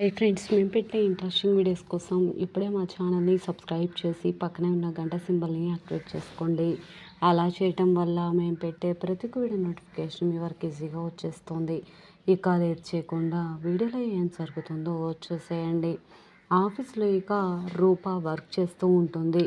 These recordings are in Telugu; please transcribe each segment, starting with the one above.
హై ఫ్రెండ్స్ మేము పెట్టే ఇంట్రెస్టింగ్ వీడియోస్ కోసం ఇప్పుడే మా ఛానల్ని సబ్స్క్రైబ్ చేసి పక్కనే ఉన్న గంట సింబల్ని యాక్టివేట్ చేసుకోండి. అలా చేయటం వల్ల మేము పెట్టే ప్రతి వీడియో నోటిఫికేషన్ మీ వరకు ఈజీగా వచ్చేస్తుంది. ఇక లేట్ చేయకుండా వీడియోలో ఏం జరుగుతుందో వచ్చేసేయండి ఆఫీస్లో ఇక రూప వర్క్ చేస్తూ ఉంటుంది.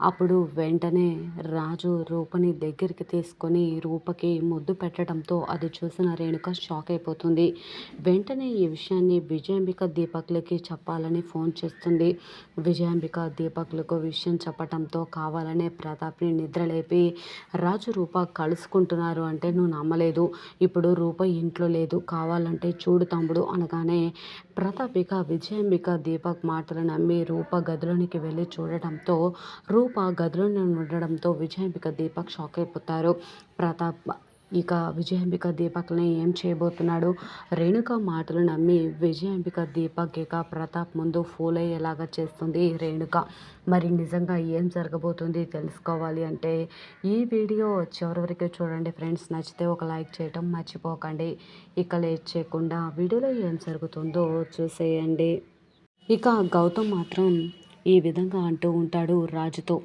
అప్పుడు వెంటనే రాజు రూపని దగ్గరికి తీసుకొని రూపకి ముద్దు పెట్టడంతో అది చూసిన రేణుక షాక్ అయిపోతుంది. వెంటనే ఈ విషయాన్ని విజయాంబిక దీపక్లకి చెప్పాలని ఫోన్ చేస్తుంది. విజయాంబిక దీపక్లకు విషయం చెప్పటంతో కావాలనే ప్రతాప్ని నిద్రలేపి రాజు రూప కలుసుకుంటున్నారు అంటే నువ్వు నమ్మలేదు. ఇప్పుడు రూప ఇంట్లో లేదు. కావాలంటే చూడు తమ్ముడు అనగానే ప్రతాపిక విజయాంబిక దీపక్ మాటలు నమ్మి రూప గదిలోనికి వెళ్ళి చూడటంతో రూప గదిలోనే ఉండడంతో విజయాంబిక దీపక్ షాక్ అయిపోతారు. ప్రతాప్ ఇక విజయాంబిక దీపక్ని ఏం చేయబోతున్నాడు? రేణుక మాటలు నమ్మి విజయాంబిక దీపక్ ఇక ప్రతాప్ ముందు ఫూల్ అయ్యేలాగా చేస్తుంది రేణుక. మరి నిజంగా ఏం జరగబోతుంది తెలుసుకోవాలి అంటే ఈ వీడియో చివరి చూడండి ఫ్రెండ్స్. నచ్చితే ఒక లైక్ చేయటం మర్చిపోకండి. ఇక లేట్ చేయకుండా వీడియోలో ఏం జరుగుతుందో చూసేయండి. ఇక గౌతమ్ మాత్రం ఈ విధంగా అంటూ ఉంటాడు రాజుతో.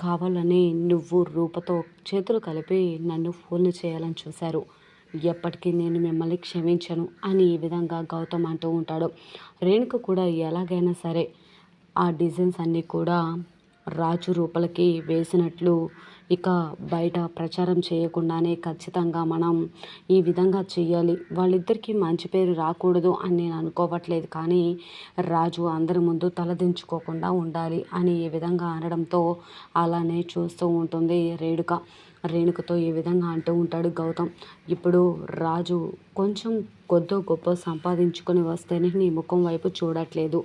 కావాలని నువ్వు రూపతో చేతులు కలిపి నన్ను ఫోన్లు చేయాలని చూశారు. ఎప్పటికీ నేను మిమ్మల్ని క్షమించను అని ఈ విధంగా గౌతమ్ అంటూ ఉంటాడు. రేణుక కూడా ఎలాగైనా సరే ఆ డిజైన్స్ అన్నీ కూడా రాజు రూపలకి వేసినట్లు ఇక బయట ప్రచారం చేయకుండానే ఖచ్చితంగా మనం ఈ విధంగా చేయాలి వాళ్ళిద్దరికీ మంచి పేరు రాకూడదు అని నేను అనుకోవట్లేదు కానీ రాజు అందరి ముందు తలదించుకోకుండా ఉండాలి అని ఈ విధంగా అనడంతో అలానే చూస్తూ ఉంటుంది రేణుక. రేణుకతో ఏ విధంగా అంటూ ఉంటాడు గౌతమ్ ఇప్పుడు రాజు కొంచెం కొద్దో గొప్ప సంపాదించుకొని వస్తేనే నీ ముఖం వైపు చూడట్లేదు.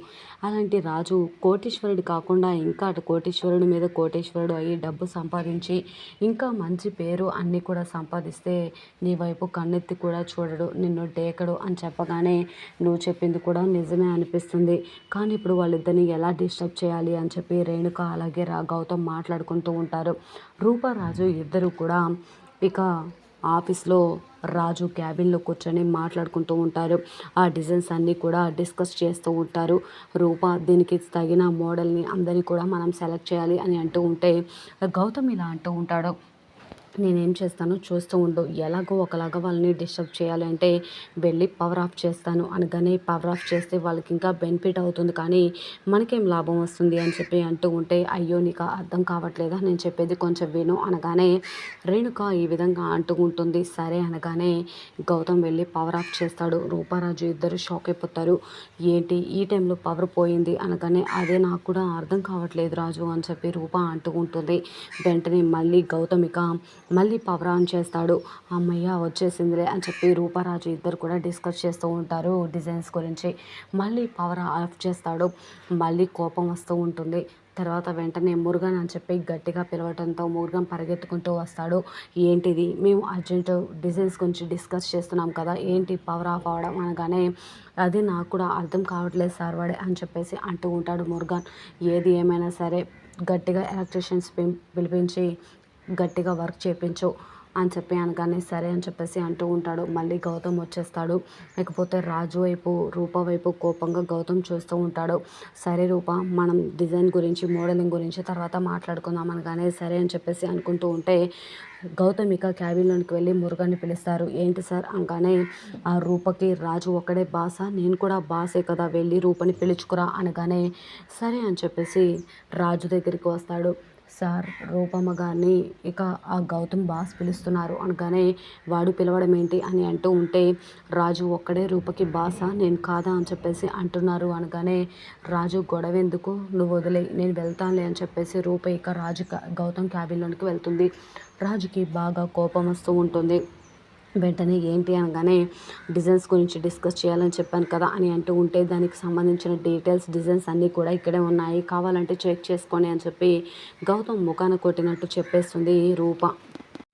అలాంటి రాజు కోటీశ్వరుడు కాకుండా ఇంకా అటు కోటేశ్వరుడి మీద కోటీశ్వరుడు అయ్యి డబ్బు సంపాదించి ఇంకా మంచి పేరు అన్నీ కూడా సంపాదిస్తే నీ వైపు కన్నెత్తి కూడా చూడడు నిన్ను డేకడు అని చెప్పగానే నువ్వు చెప్పింది కూడా నిజమే అనిపిస్తుంది. కానీ ఇప్పుడు వాళ్ళిద్దరిని ఎలా డిస్టర్బ్ చేయాలి అని చెప్పి రేణుక అలాగే రా గౌతమ్ మాట్లాడుకుంటూ ఉంటారు. రూపారాజు ఇద్దరు కూడా ఇక ఆఫీస్లో రాజు క్యాబిన్లో కూర్చొని మాట్లాడుకుంటూ ఉంటారు. ఆ డిజైన్స్ అన్నీ కూడా డిస్కస్ చేస్తూ ఉంటారు. రూప దీనికి తగిన మోడల్ని అందరికీ కూడా మనం సెలెక్ట్ చేయాలి అని అంటూ ఉంటే గౌతమ్ ఇలా అంటూ ఉంటాడు. నేనేం చేస్తానో చూస్తూ ఉండు. ఎలాగో ఒకలాగా వాళ్ళని డిస్టర్బ్ చేయాలంటే వెళ్ళి పవర్ ఆఫ్ చేస్తాను అనగానే పవర్ ఆఫ్ చేస్తే వాళ్ళకి ఇంకా బెనిఫిట్ అవుతుంది. కానీ మనకేం లాభం వస్తుంది అని చెప్పి అంటూ ఉంటే అయ్యో నీకు అర్థం కావట్లేదా? నేను చెప్పేది కొంచెం విను అనగానే రేణుక ఈ విధంగా అంటూ ఉంటుంది. సరే అనగానే గౌతమ్ వెళ్ళి పవర్ ఆఫ్ చేస్తాడు. రూపారాజు ఇద్దరు షాక్ అయిపోతారు. ఏంటి? ఈ టైంలో పవర్ పోయింది అనగానే అదే నాకు కూడా అర్థం కావట్లేదు రాజు అని చెప్పి రూప అంటూ ఉంటుంది. వెంటనే మళ్ళీ గౌతమిక మళ్ళీ పవర్ ఆన్ చేస్తాడు. అమ్మయ్య వచ్చేసిందిలే అని చెప్పి రూపారాజు ఇద్దరు కూడా డిస్కస్ చేస్తూ ఉంటారు డిజైన్స్ గురించి. మళ్ళీ పవర్ ఆఫ్ చేస్తాడు. మళ్ళీ కోపం వస్తూ ఉంటుంది. తర్వాత వెంటనే మురుగన్ అని చెప్పి గట్టిగా పిలవడంతో మురుగన్ పరిగెత్తుకుంటూ వస్తాడు. ఏంటిది? మేము అర్జెంట్ డిజైన్స్ గురించి డిస్కస్ చేస్తున్నాం కదా. ఏంటి పవర్ ఆఫ్ అవడం అనగానే అది నాకు కూడా అర్థం కావట్లేదు సార్ వాడే అని చెప్పేసి అంటూ ఉంటాడు మురుగన్. ఏది ఏమైనా సరే గట్టిగా ఎలక్ట్రీషియన్స్ పిలిపించి గట్టిగా వర్క్ చేయించు అని చెప్పి అనగానే సరే అని చెప్పేసి అంటూ ఉంటాడు. మళ్ళీ గౌతమ్ వచ్చేస్తాడు. లేకపోతే రాజు వైపు రూప వైపు కోపంగా గౌతమ్ చూస్తూ ఉంటాడు. సరే రూప మనం డిజైన్ గురించి మోడలింగ్ గురించి తర్వాత మాట్లాడుకుందాం అనగానే సరే అని చెప్పేసి అనుకుంటూ ఉంటే గౌతమ్ ఇక క్యాబిన్లోనికి వెళ్ళి మురుగన్ని పిలుస్తారు. ఏంటి సార్? అనగానే ఆ రూపకి రాజు ఒక్కడే బాస? నేను కూడా బాసే కదా వెళ్ళి రూపని పిలుచుకురా అనగానే సరే అని చెప్పేసి రాజు దగ్గరికి వస్తాడు. సార్ రూపమ్మ గారిని ఇక ఆ గౌతమ్ బాస్ పిలుస్తున్నారు. అనగానే వాడు పిలవడం ఏంటి అని అంటూ ఉంటే రాజు ఒక్కడే రూపకి బాసా? నేను కాదా అని చెప్పేసి అంటున్నారు. అనగానే రాజు గొడవ ఎందుకు నువ్వు వదిలే నేను వెళ్తానులే అని చెప్పేసి రూప ఇక రాజు గౌతమ్ క్యాబిన్లోనికి వెళ్తుంది. రాజుకి బాగా కోపం వస్తూ ఉంటుంది. వెంటనే ఏంటి అనగానే డిజైన్స్ గురించి డిస్కస్ చేయాలని చెప్పాను కదా అని అంటూ ఉంటే దానికి సంబంధించిన డీటెయిల్స్ డిజైన్స్ అన్నీ కూడా ఇక్కడే ఉన్నాయి. కావాలంటే చెక్ చేసుకోండి అని చెప్పి గౌతమ్ ముఖాన కొట్టినట్టు చెప్పేస్తుంది రూప.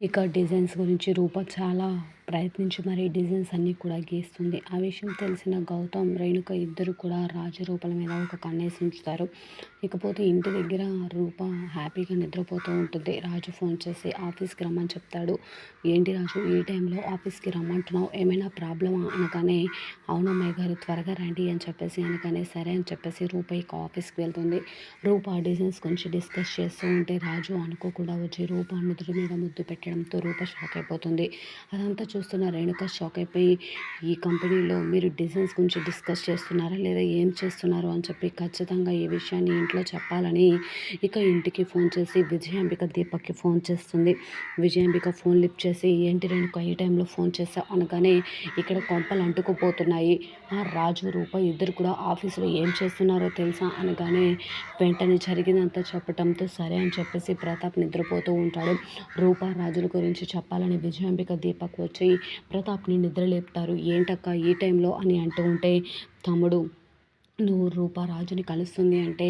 ఇక డిజైన్స్ గురించి రూప చాలా ప్రయత్నించి మరీ డిజైన్స్ అన్నీ కూడా గీస్తుంది. ఆ విషయం తెలిసిన గౌతమ్ రేణుక ఇద్దరు కూడా రాజు మీద ఒక కన్నేసి ఉంచుతారు. ఇకపోతే ఇంటి దగ్గర రూప హ్యాపీగా నిద్రపోతూ ఉంటుంది. రాజు ఫోన్ చేసి ఆఫీస్కి రమ్మని చెప్తాడు. ఏంటి రాజు ఈ టైంలో ఆఫీస్కి రమ్మంటున్నావు? ఏమైనా ప్రాబ్లమా? అనగానే అవునమ్మాయి గారు త్వరగా రండి అని చెప్పేసి అనగానే సరే అని చెప్పేసి రూప ఇక ఆఫీస్కి వెళ్తుంది. రూప డిజైన్స్ గురించి డిస్కస్ చేస్తూ ఉంటే రాజు అనుకోకుండా వచ్చి రూప నుదురు మీద ముద్దు పెట్టడంతో రూప షాక్ అయిపోతుంది. అదంతా చూస్తున్న రేణుక షాక్ అయిపోయి ఈ కంపెనీలో మీరు డిజైన్స్ గురించి డిస్కస్ చేస్తున్నారా? లేదా ఏం చేస్తున్నారు? అని చెప్పి ఖచ్చితంగా ఈ విషయాన్ని ఇంట్లో చెప్పాలని ఇక ఇంటికి ఫోన్ చేసి విజయాంబిక దీపక్కి ఫోన్ చేస్తుంది. విజయాంబిక ఫోన్ లిఫ్ట్ చేసి ఏంటి రేణుక ఈ టైంలో ఫోన్ చేసా అనగానే ఇక్కడ కొంపలు అంటుకుపోతున్నాయి. ఆ రాజు రూప ఇద్దరు కూడా ఆఫీసులో ఏం చేస్తున్నారో తెలుసా? అనగానే వెంటనే జరిగిందంతా చెప్పడంతో సరే అని చెప్పేసి ప్రతాప్ నిద్రపోతూ ఉంటాడు. రూప రాజుల గురించి చెప్పాలని విజయాంబిక దీపక్ వచ్చి ప్రతాప్ని నిద్రలేపుతారు. ఏంటక్క ఈ టైంలో? అని అంటూ ఉంటే తమ్ముడు నువ్వు రూపారాజుని కలుస్తుంది అంటే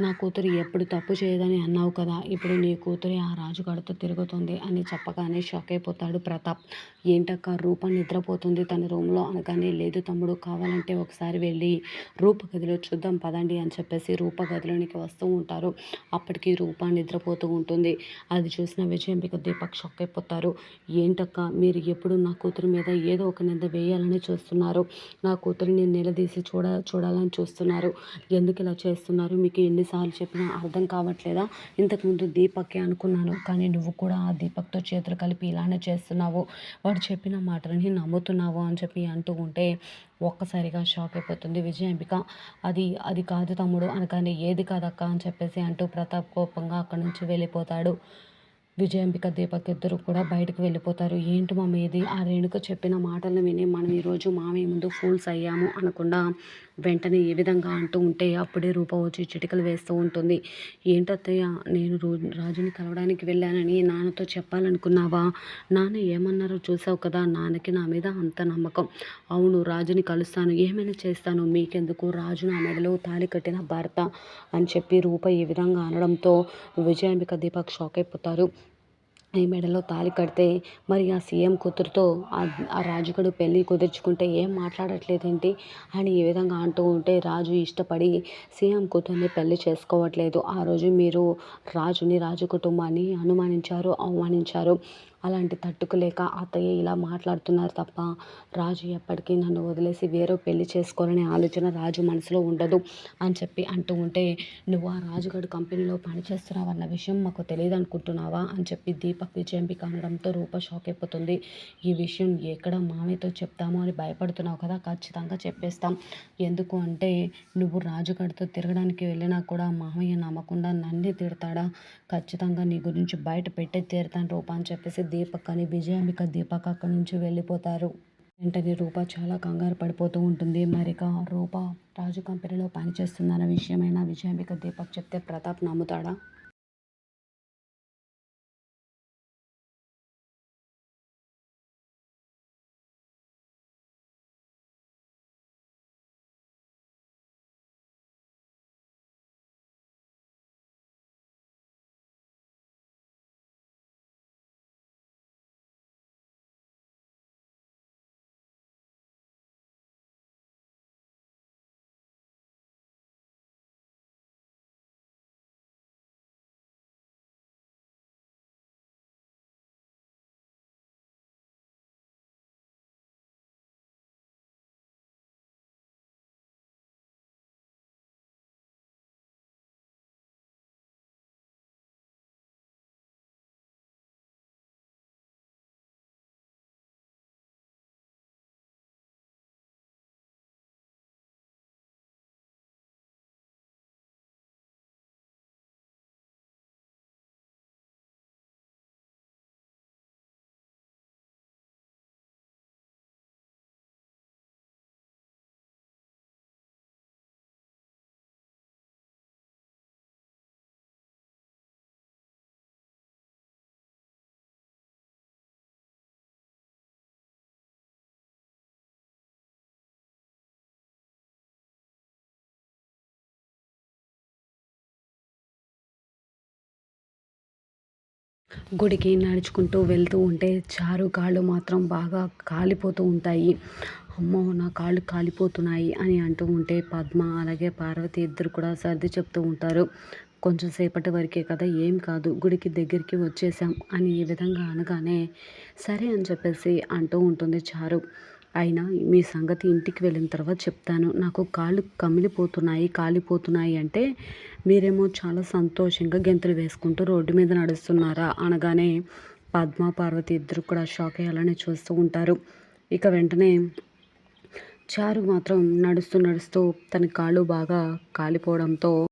నా కూతురు ఎప్పుడు తప్పు చేయదని అన్నావు కదా ఇప్పుడు నీ కూతురి ఆ రాజుగాడితో తిరుగుతుంది అని చెప్పగానే షాక్ అయిపోతాడు ప్రతాప్. ఏంటక్క రూప నిద్రపోతుంది తన రూమ్లో అనగానే లేదు తమ్ముడు కావాలంటే ఒకసారి వెళ్ళి రూప గదిలో చూద్దాం పదండి అని చెప్పేసి రూప గదిలోనికి వస్తూ ఉంటారు. అప్పటికి రూప నిద్రపోతూ ఉంటుంది. అది చూసిన విజయం విజయంబిక దీపక్ షాక్ అయిపోతారు. ఏంటక్క మీరు ఎప్పుడు నా కూతురు మీద ఏదో ఒక నింద వేయాలని చూస్తున్నారు? నా కూతురిని నిలదీసి చూడ చూడాలని చూస్తున్నారు. చేస్తున్నారు. ఎందుకు ఇలా చేస్తున్నారు? మీకు ఎన్నిసార్లు చెప్పినా అర్థం కావట్లేదా? ఇంతకుముందు దీపక్కే అనుకున్నాను కానీ నువ్వు కూడా ఆ దీపక్తో చేతులు కలిపి ఇలానే చేస్తున్నావు. వాడు చెప్పిన మాటలని నమ్ముతున్నావు అని చెప్పి అంటూ ఉంటే ఒక్కసారిగా షాక్ అయిపోతుంది విజయాంబిక అది అది కాదు తమ్ముడు అనగానే ఏది కాదక్క అని చెప్పేసి అంటూ ప్రతాప్ కోపంగా అక్కడి నుంచి వెళ్ళిపోతాడు. విజయంబిక దీపక్ ఇద్దరు కూడా బయటకు వెళ్ళిపోతారు. ఏంటి మమ్మీ ఇది? ఆ రేణుక చెప్పిన మాటలను విని మనం ఈరోజు మామయ్య ముందు ఫూల్స్ అయ్యాము అనకుండా వెంటనే ఏ విధంగా అంటూ ఉంటే అప్పుడే రూప వచ్చి చిటికలు వేస్తూ ఉంటుంది. ఏంటత్తయ్య నేను రోజు రాజుని కలవడానికి వెళ్ళానని నాన్నతో చెప్పాలనుకున్నావా? నాన్న ఏమన్నారో చూసావు కదా నాన్నకి నా మీద అంత నమ్మకం. అవును రాజుని కలుస్తాను. ఏమైనా చేస్తాను. మీకెందుకు? రాజు నా మెడలో తాళి కట్టిన భర్త అని చెప్పి రూప ఈ విధంగా అనడంతో విజయాంబిక దీపక్ షాక్ అయిపోతారు. ఈ మెడలో తాళి కడితే మరి ఆ సీఎం కూతురుతో ఆ రాజుగడు పెళ్ళి కుదుర్చుకుంటే ఏం మాట్లాడట్లేదేంటి అని ఈ విధంగా అంటూ ఉంటే రాజు ఇష్టపడి సీఎం కూతుర్ని పెళ్ళి చేసుకోవట్లేదు. ఆ రోజు మీరు రాజుని రాజు కుటుంబాన్ని అనుమానించారు అవమానించారు. అలాంటి తట్టుకోలేక అత్తయ్య ఇలా మాట్లాడుతున్నారు తప్ప రాజు ఎప్పటికీ నన్ను వదిలేసి వేరే పెళ్ళి చేసుకోవాలనే ఆలోచన రాజు మనసులో ఉండదు అని చెప్పి అంటూ ఉంటే నువ్వు ఆ రాజుగడు కంపెనీలో పనిచేస్తున్నావన్న విషయం మాకు తెలియదు అనుకుంటున్నావా అని చెప్పి దీపక్ విజయంబి అనడంతో రూప షాక్ అయిపోతుంది. ఈ విషయం ఎక్కడ మామయ్యతో చెప్తామో అని భయపడుతున్నావు కదా ఖచ్చితంగా చెప్పేస్తాం. ఎందుకు అంటే నువ్వు రాజుగడితో తిరగడానికి వెళ్ళినా కూడా మామయ్య నమ్మకుండా నన్నే తిడతాడా? ఖచ్చితంగా నీ గురించి బయట పెట్టే తీరుతాను రూప అని చెప్పేసి దీపక్ అని విజయాంబిక దీపక్ అక్కడి నుంచి వెళ్ళిపోతారు. వెంటనే రూప చాలా కంగారు పడిపోతూ ఉంటుంది. మరిక రూప రాజు కంపెనీలో పనిచేస్తుందన్న విషయమైనా విజయాంబిక దీపక్ చెప్తే ప్రతాప్ నమ్ముతాడా? గుడికి నడుచుకుంటూ వెళ్తూ ఉంటే చారు కాళ్ళు మాత్రం బాగా కాలిపోతూ ఉంటాయి. అమ్మో నా కాళ్ళు కాలిపోతున్నాయి అని అంటూ ఉంటే పద్మ అలాగే పార్వతి ఇద్దరు కూడా సర్ది చెప్తూ ఉంటారు. కొంచెం సేపటి వరకే కదా ఏం కాదు గుడికి దగ్గరికి వచ్చేసాం అని ఈ విధంగా అనగానే సరే అని చెప్పేసి అంటూ ఉంటుంది చారు. అయినా మీ సంగతి ఇంటికి వెళ్ళిన తర్వాత చెప్తాను. నాకు కాళ్ళు కమిలిపోతున్నాయి కాలిపోతున్నాయి అంటే మీరేమో చాలా సంతోషంగా గెంతులు వేసుకుంటూ రోడ్డు మీద నడుస్తున్నారా అనగానే పద్మ పార్వతి ఇద్దరు కూడా షాక్ అయ్యాలని చూస్తూ ఉంటారు. ఇక వెంటనే చారు మాత్రం నడుస్తూ నడుస్తూ తన కాళ్ళు బాగా కాలిపోవడంతో